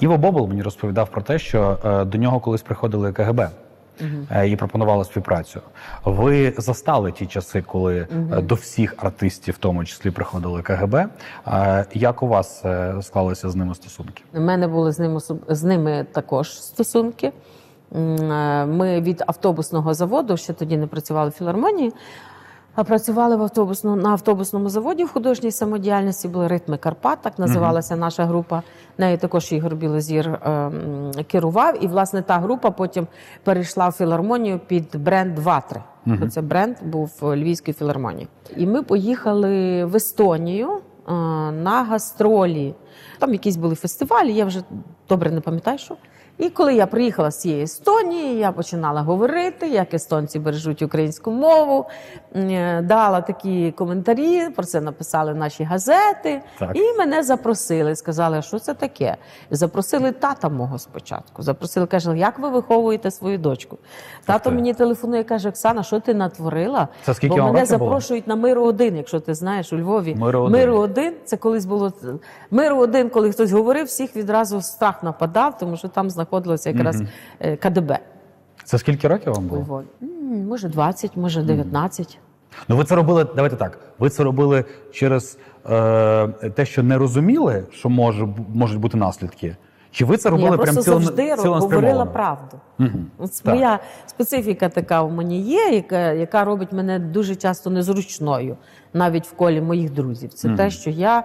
Іво Бобол мені розповідав про те, що е, до нього колись приходили КГБ е, і пропонували співпрацю. Ви застали ті часи, коли е, до всіх артистів, в тому числі, приходили КГБ. Як у вас склалися з ними стосунки? У мене були з ними з ними також стосунки. Ми від автобусного заводу, ще тоді не працювали в філармонії, працювали в автобусно, на автобусному заводі в художній самодіяльності. Були ритми Карпат, так називалася наша група. Нею також Ігор Білозір е, керував. І власне та група потім перейшла в філармонію під бренд Ватри. Це бренд був Львівської філармонії. І ми поїхали в Естонію е, на гастролі. Там якісь були фестивалі, я вже добре не пам'ятаю, що. І коли я приїхала з цієї Естонії, я починала говорити, як естонці бережуть українську мову, е, дала такі коментарі, про це написали наші газети. Так. І мене запросили, сказали, що це таке. Запросили тата мого спочатку. Запросили, каже, як ви виховуєте свою дочку? Тато ти. мені телефонує, каже: Оксана, що ти натворила? Це скільки Бо мене років було? запрошують на миру один, якщо ти знаєш, у Львові. «Миру один». Миру один це колись було миру один, коли хтось говорив, всіх відразу страх нападав, тому що там знаходилося якраз е, КДБ Це скільки років вам у було? Львові. М, Може, 20, може, 19. Ну ви це робили. Давайте так. Ви це робили через е, те, що не розуміли, що може бу- можуть бути наслідки. Чи ви це Ні, робили я прям просто цілон- завжди говорила правду. Мгм. От Так. Моя специфіка така у мені є, яка, яка робить мене дуже часто незручною, навіть в колі моїх друзів. Це те, що я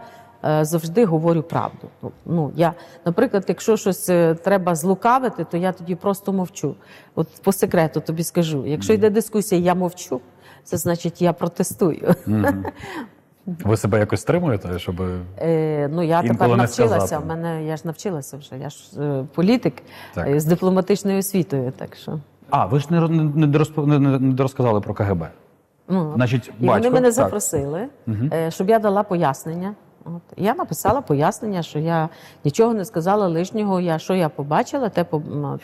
завжди говорю правду. Ну, я, наприклад, якщо щось е, треба злукавити, то я тоді просто мовчу. От по секрету тобі скажу: якщо йде дискусія, я мовчу, це значить я протестую. Ви себе якось стримуєте, щоб Е, ну я тепер навчилася. В мене я ж навчилася вже. Я ж е, політик Так. е, з дипломатичною освітою. Так що а ви ж не, не, не, не, розказали про КГБ. ну Значить, і батько, вони мене так. запросили, е, щоб я дала пояснення. От я написала пояснення, що я нічого не сказала лишнього. Я що я побачила, те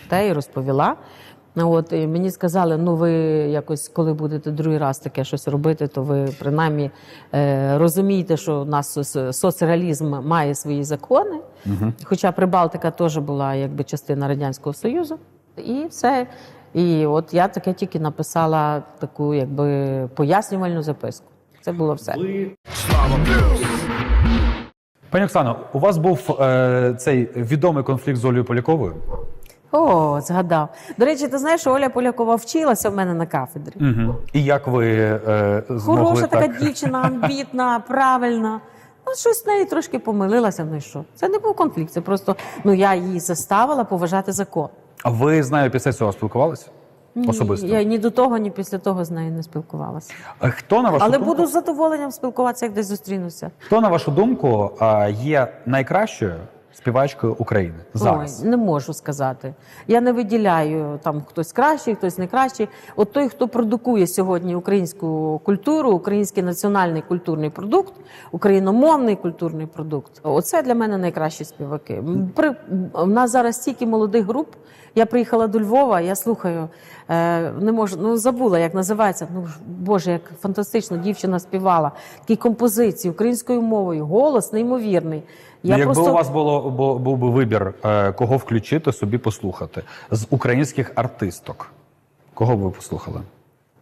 те і розповіла. От і мені сказали, ну ви якось, коли будете другий раз таке щось робити, то ви принаймні е, розумієте, що у нас соц- соцреалізм має свої закони. Хоча Прибалтика теж була якби частина Радянського Союзу. І все. І от я таке тільки написала таку якби пояснювальну записку. Це було все. Пані Оксано, у вас був е, цей відомий конфлікт з Олею Поляковою. О, згадав. До речі, ти знаєш, що Оля Полякова вчилася в мене на кафедрі. Угу. І як ви е, змогли Хороша така дівчина, амбітна, правильна. Ну, щось з нею трошки помилилася. Ну і що? Це не був конфлікт. Це просто ну я її заставила поважати закон. А ви з нею після цього спілкувалися? Особисто? Я ні до того, ні після того з нею не спілкувалася. А Хто на вашу Але думку, буду з задоволенням спілкуватися, як десь зустрінуся. хто на вашу думку є найкращою співачкою України зараз? Ой, не можу сказати. Я не виділяю там хтось кращий, хтось не кращий. От той, хто продукує сьогодні українську культуру, український національний культурний продукт, україномовний культурний продукт. Оце для мене найкращі співаки. При у нас зараз стільки молодих груп. Я приїхала до Львова, я слухаю, е, не можу, ну забула, як називається. Ну Боже, як фантастично дівчина співала. Такі композиції українською мовою, голос неймовірний. Ну, якби у вас було бу- був би вибір, е, кого включити собі послухати з українських артисток, кого б ви послухали?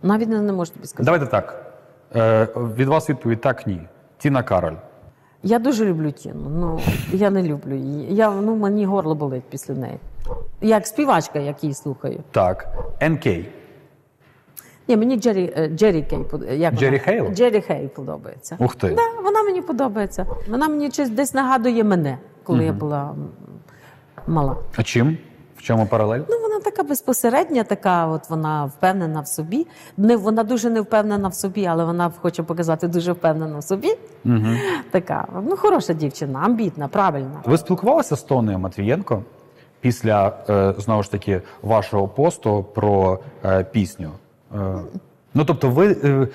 Навіть не, не можу тобі сказати. Давайте так. Е, від вас відповідь так, ні. Тіна Кароль. Я дуже люблю Тіну. Ну я не люблю її. Я ну мені горло болить після неї. Як співачка, як її слухаю. Так. НК. Ні, мені Джері, е, Джері Кей як Джері? Хейл? Джері Хейл подобається. Ух ти. Да, вона мені подобається. Вона мені щось десь нагадує мене, коли я була мала. А чим? В чому паралель? Ну, вона така безпосередня, така, от вона впевнена в собі. Не, вона дуже не впевнена в собі, але вона хоче показати дуже впевнена в собі. Угу. Така, ну, хороша дівчина, амбітна, правильна. Ви спілкувалися з Тонею Матвієнко після е, знову ж таки вашого посту про е, пісню? Е, ну тобто, ви, е,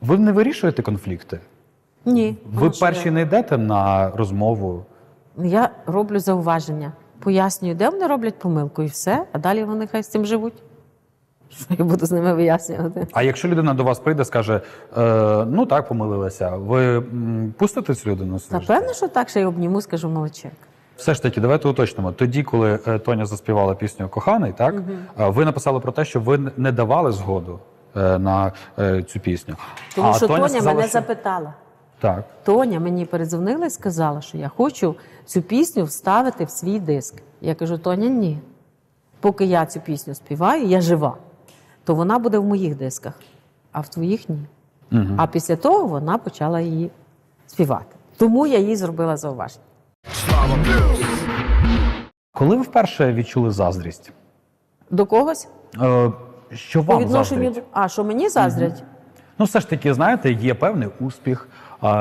ви не вирішуєте конфлікти? Ні. Ви перші не йдете на розмову. Я роблю зауваження, пояснюю, де вони роблять помилку, і все, а далі вони хай з цим живуть. Що я буду з ними вияснювати? А якщо людина до вас прийде, скаже: е, ну так, помилилася, ви пустите цю людину? в Та певно, що так, що я обніму, скажу молодчик. Все ж таки, давайте уточнимо. Тоді, коли е, Тоня заспівала пісню Коханий, так е, ви написали про те, що ви не давали згоду е, на е, цю пісню. Тому А що Тоня, сказала, мене що- запитала. Так. Тоня мені передзвонила і сказала, що я хочу цю пісню вставити в свій диск. Я кажу: Тоня, ні. Поки я цю пісню співаю, я жива, то вона буде в моїх дисках, а в твоїх ні. А після того вона почала її співати. Тому я їй зробила зауваження. Коли ви вперше відчули заздрість? До когось? Е, Що вам відношенню заздрять? до. А що мені заздрять? Ну, все ж таки, знаєте, є певний успіх.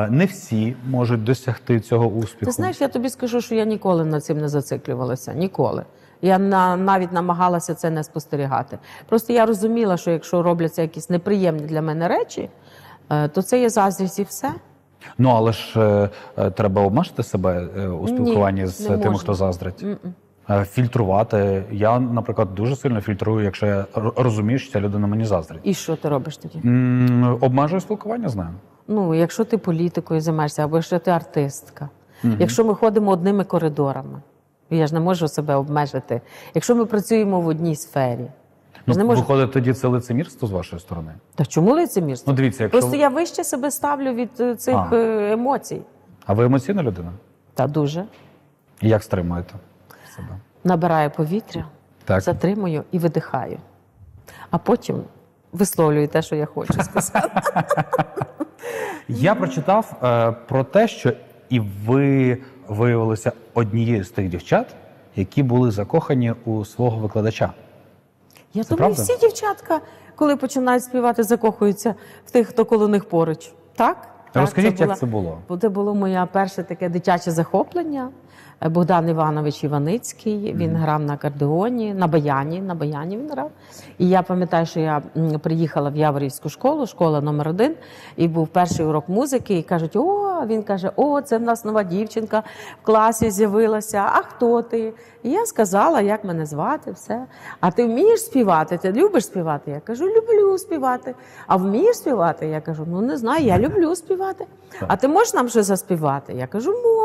Не всі можуть досягти цього успіху. Ти знаєш, я тобі скажу, що я ніколи над цим не зациклювалася. Ніколи. Я на, навіть намагалася це не спостерігати. Просто я розуміла, що якщо робляться якісь неприємні для мене речі, е, то це є заздрість і все. Ну але ж е, е, треба обмежити себе е, у спілкуванні з не тими, можна. хто заздрить. Е, Фільтрувати. Я, наприклад, дуже сильно фільтрую, якщо я р- розумію, що ця людина мені заздрить. І що ти робиш тоді? М, Обмежую спілкування з нею. Ну, якщо ти політикою займаєшся, або якщо ти артистка, якщо ми ходимо одними коридорами, я ж не можу себе обмежити. Якщо ми працюємо в одній сфері, Ну, не можу. Виходить, тоді це лицемірство з вашої сторони. Та чому лицемірство? Ну, дивіться, якщо Просто я вище себе ставлю від е, цих А. е, емоцій. А ви емоційна людина? Та дуже. І як стримуєте себе? Набираю повітря, Так. затримую і видихаю. А потім висловлюю те, що я хочу сказати. Я прочитав е, про те, що і ви виявилися однією з тих дівчат, які були закохані у свого викладача. Я Це думаю, правда? всі дівчатка, коли починають співати, закохуються в тих, хто коло них поруч. Так? Так, Розкажіть, була- як це було? Бо Це було моє перше таке дитяче захоплення. Е, Богдан Іванович Іваницький. Він грав на акордеоні, на баяні. На баяні він грав. І я пам'ятаю, що я м, приїхала в Яворівську школу, школа номер один, і був перший урок музики. І кажуть: о, він каже: О, це в нас нова дівчинка в класі з'явилася. А хто ти? І я сказала, як мене звати, все. А ти вмієш співати? Ти любиш співати? Я кажу, люблю співати. А вмієш співати? Я кажу, ну не знаю, я люблю співати. А ти можеш нам щось заспівати? Я кажу, можу.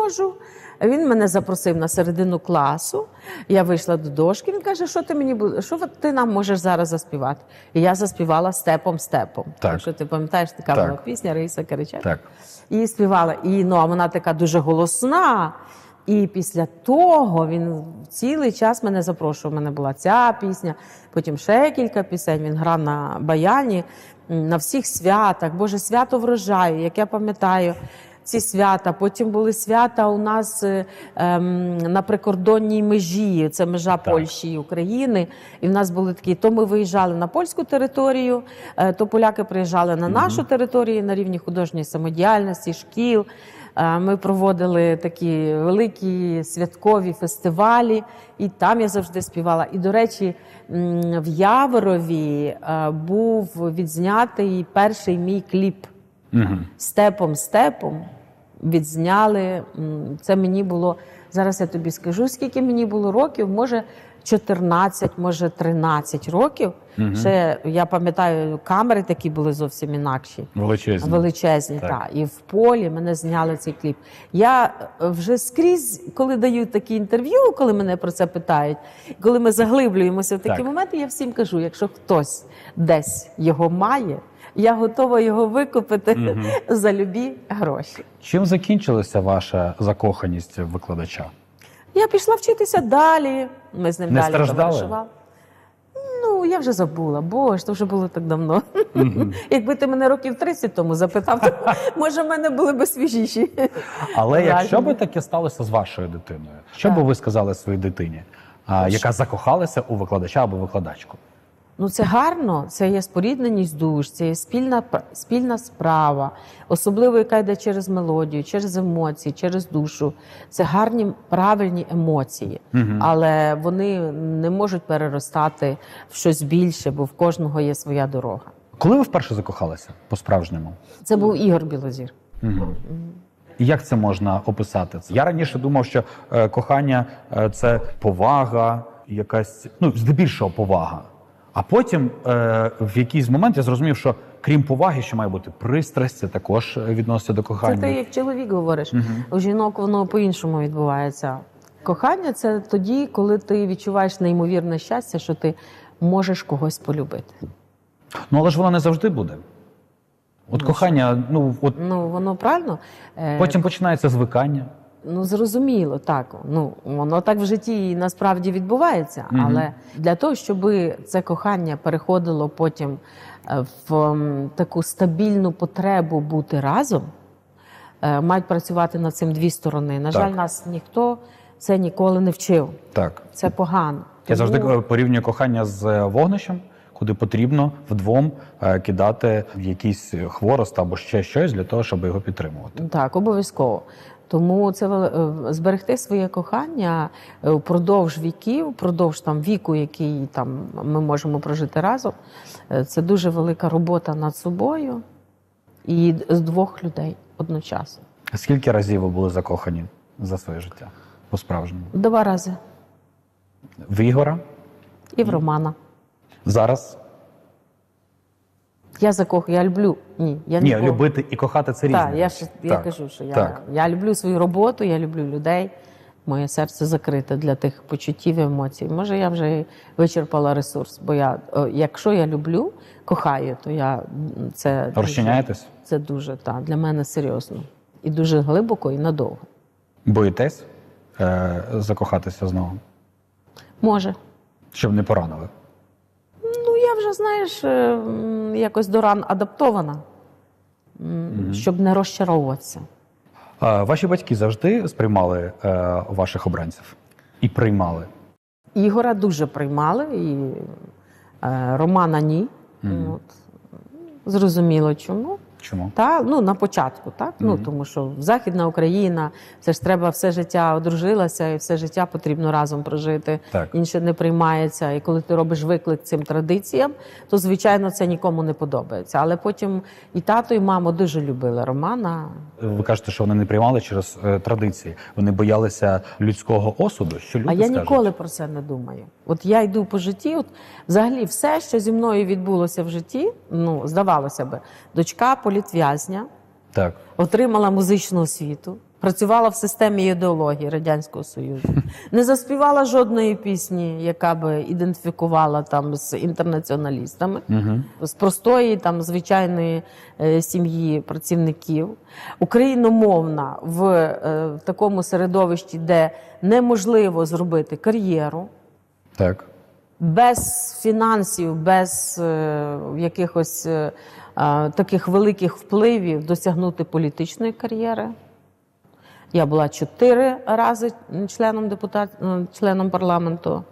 Він мене запросив на середину класу. Я вийшла до дошки. Він каже, що ти мені буде, що ти нам можеш зараз заспівати? І я заспівала степом степом. Так. Якщо ти пам'ятаєш, така Так. була пісня Раїса Киричак. Так. І співала. І ну, а вона така дуже голосна. І після того він цілий час мене запрошував. У мене була ця пісня, потім ще кілька пісень. Він грав на баяні на всіх святах. Боже, свято врожаю, як я пам'ятаю. Ці свята, потім були свята у нас е, ем, на прикордонній межі. Це межа Польщі і України. І в нас були такі: то ми виїжджали на польську територію, е, то поляки приїжджали на нашу територію на рівні художньої самодіяльності, шкіл. Е, Ми проводили такі великі святкові фестивалі, і там я завжди співала. І, до речі, в Яворові е, був відзнятий перший мій кліп Угу. степом степом відзняли. Це мені було зараз. Я тобі скажу, скільки мені було років, може 14, може 13 років. Ще я пам'ятаю, камери такі були зовсім інакші. Величезні. Величезні, Так. так. І в полі мене зняли цей кліп. Я е, вже скрізь, коли даю такі інтерв'ю, коли мене про це питають, коли ми заглиблюємося в такі Так. моменти, я всім кажу: якщо хтось десь його має, я готова його викупити за любі гроші. Чим закінчилася ваша закоханість викладача? Я пішла вчитися далі. Ми з ним Не далі страждали? товаришували. Ну, я вже забула, бо ж то вже було так давно. Якби ти мене років 30 тому запитав, то може в мене були б свіжіші. Але Враження. якщо би таке сталося з вашою дитиною, що би ви сказали своїй дитині, а, яка закохалася у викладача або викладачку? Ну, це гарно, це є спорідненість душ, це є спільна, спільна справа, особливо яка йде через мелодію, через емоції, через душу. Це гарні, правильні емоції, але вони не можуть переростати в щось більше, бо в кожного є своя дорога. Коли ви вперше закохалися по-справжньому? Це був Ігор Білозір. І як це можна описати? Я раніше думав, що е, кохання е, це повага, якась ну здебільшого повага. А потім е, в якийсь момент я зрозумів, що крім поваги, що має бути пристрасть, це також е, відноситься до кохання. Це ти як чоловік говориш. У жінок воно по-іншому відбувається. Кохання це тоді, коли ти відчуваєш неймовірне щастя, що ти можеш когось полюбити. Ну але ж воно не завжди буде. От кохання, ну от Ну воно правильно. Е, потім починається звикання. Ну, зрозуміло, так. Ну, воно так в житті і насправді відбувається. Мгм. Але для того, щоб це кохання переходило потім е, в таку стабільну потребу бути разом, е, мають працювати над цим дві сторони. На Так. жаль, нас ніхто це ніколи не вчив. Так. Це погано. Я завжди Тому- е, порівнюю кохання з вогнищем, куди потрібно вдвом кидати в якийсь хворост або ще щось для того, щоб його підтримувати. Так, обов'язково. Тому це е, зберегти своє кохання е, впродовж віків, впродовж там віку, який там ми можемо прожити разом. е, Це дуже велика робота над собою і з двох людей одночасно. Скільки разів ви були закохані за своє життя по-справжньому? Два рази. В Ігора І в Романа. зараз? Я закохую, я люблю. Ні, я Ні, нікого- любити і кохати це різне. Так, я ж я Так, кажу, що я, так. я люблю свою роботу, я люблю людей. Моє серце закрите для тих почуттів і емоцій. Може, я вже і вичерпала ресурс, бо я, о, якщо я люблю, кохаю, то я м, це дуже- Розчиняєтесь? Це дуже так, для мене серйозно. І дуже глибоко і надовго. Боїтесь е, закохатися знову, Може. щоб не поранили? Вже, знаєш, е, якось до ран адаптована, щоб не розчаровуватися. Ваші батьки завжди сприймали е, ваших обранців і приймали. Ігора дуже приймали, і е, Романа ні. От. Зрозуміло чому. Чому? Та, ну, на початку, так? Ну, тому що Західна Україна, це ж треба все життя одружилася, і все життя потрібно разом прожити. Так. Інше не приймається. І коли ти робиш виклик цим традиціям, то звичайно це нікому не подобається. Але потім і тато, і мама дуже любили Романа. Ви кажете, що вони не приймали через е, традиції. Вони боялися людського осуду. Що люди А я скажуть? ніколи про це не думаю. От я йду по житті, от взагалі все, що зі мною відбулося в житті, ну здавалося би, дочка політв'язня, Так. отримала музичну освіту, працювала в системі ідеології Радянського Союзу, не заспівала жодної пісні, яка би ідентифікувала там з інтернаціоналістами, Угу. з простої там звичайної е, сім'ї працівників, україномовна в, е, в такому середовищі, де неможливо зробити кар'єру. Так. Без фінансів, без е, якихось е, таких великих впливів досягнути політичної кар'єри. Я була чотири рази членом депутат, е, членом парламенту,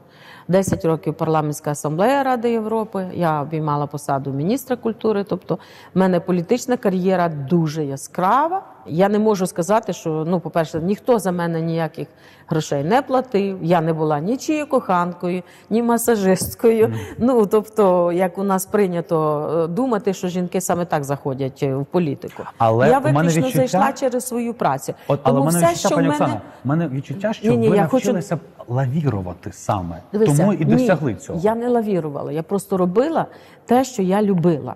10 років парламентська асамблея Ради Європи. Я обіймала посаду міністра культури. Тобто, в мене політична кар'єра дуже яскрава. Я не можу сказати, що ну, по-перше, ніхто за мене ніяких грошей не платив. Я не була нічією коханкою, ні масажисткою. Ну тобто, як у нас прийнято е, думати, що жінки саме так заходять е, в політику. Але я виключно відчуття- зайшла через свою працю. От, але Тому мене все, відчуття, що в пані мене Оксана, мене відчуття, що Ні-ні, ви я хочу- лавірувати саме. Дивися, Тому і ні, досягли цього. Я не лавірувала, я просто робила те, що я любила.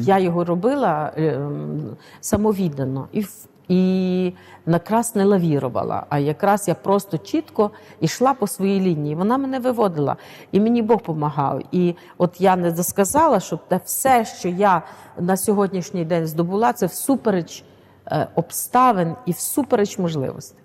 Я його робила е, самовіддано і, і якраз не лавірувала, а якраз я просто чітко йшла по своїй лінії. Вона мене виводила, і мені Бог допомагав. І от я не досказала, що те все, що я на сьогоднішній день здобула, це всупереч е, обставин і всупереч можливостей.